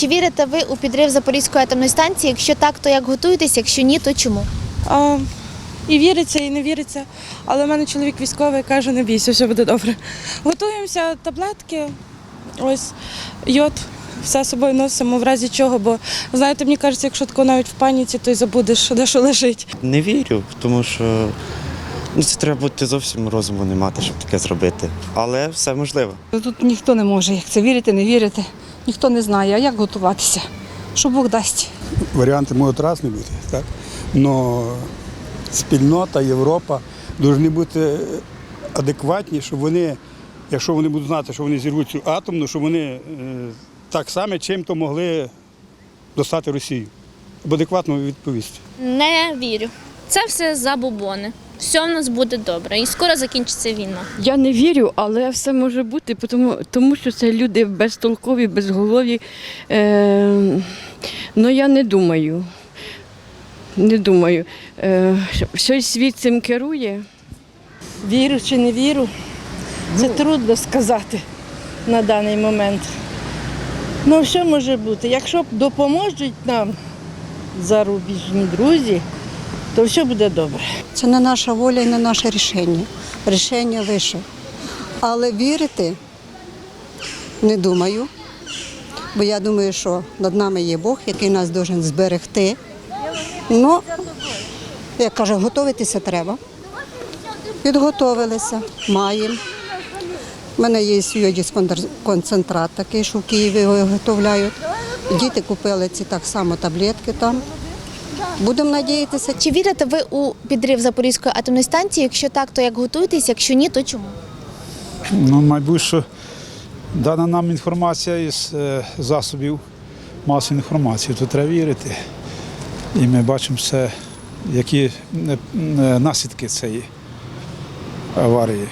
Чи вірите ви у підрив Запорізької атомної станції? Якщо так, то як готуєтесь? Якщо ні, то чому? А, і віриться, і не віриться. Але в мене чоловік військовий каже, не бійся, все буде добре. Готуємося, таблетки, ось йод. Все з собою носимо в разі чого, бо знаєте, мені кажеться, якщо тако навіть в паніці, то й забудеш, де що лежить. Не вірю, тому що ну, це треба бути зовсім розуму не мати, щоб таке зробити. Але все можливо. Тут ніхто не може, як це вірити, не вірити. Ніхто не знає, а як готуватися. Що Бог дасть. варіанти можуть різні бути, так? Но спільнота, Європа повинні бути адекватні, щоб вони, якщо вони будуть знати, що вони зірвуть цю атомну, щоб вони е, так само чим-то могли достати Росію. Або адекватно відповісти. Не вірю. Це все забобони. Все в нас буде добре. І скоро закінчиться війна. Я не вірю, але все може бути, тому, тому що це люди безтолкові, безголові. Е, ну я не думаю. Не думаю. Е, щось світ цим керує. Вірю чи не вірю, це трудно сказати на даний момент. Ну, що може бути? Якщо допоможуть нам зарубіжні друзі, то все буде добре. Це не наша воля і не наше рішення. Рішення вище. Але вірити не думаю. Бо я думаю, що над нами є Бог, який нас має зберегти. Ну, як каже, готуватися треба. Підготовилися, маємо. У мене є йодіс концентрат такий, що в Києві виготовляють. Діти купили ці так само таблетки там. Будемо надіятися, Чи вірите ви у підрив Запорізької атомної станції? Якщо так, то як готуєтесь? Якщо ні, то чому? Ну, мабуть, дана нам інформація із е, засобів масової інформації, то треба вірити. І ми бачимо все, які е, е, наслідки цієї аварії.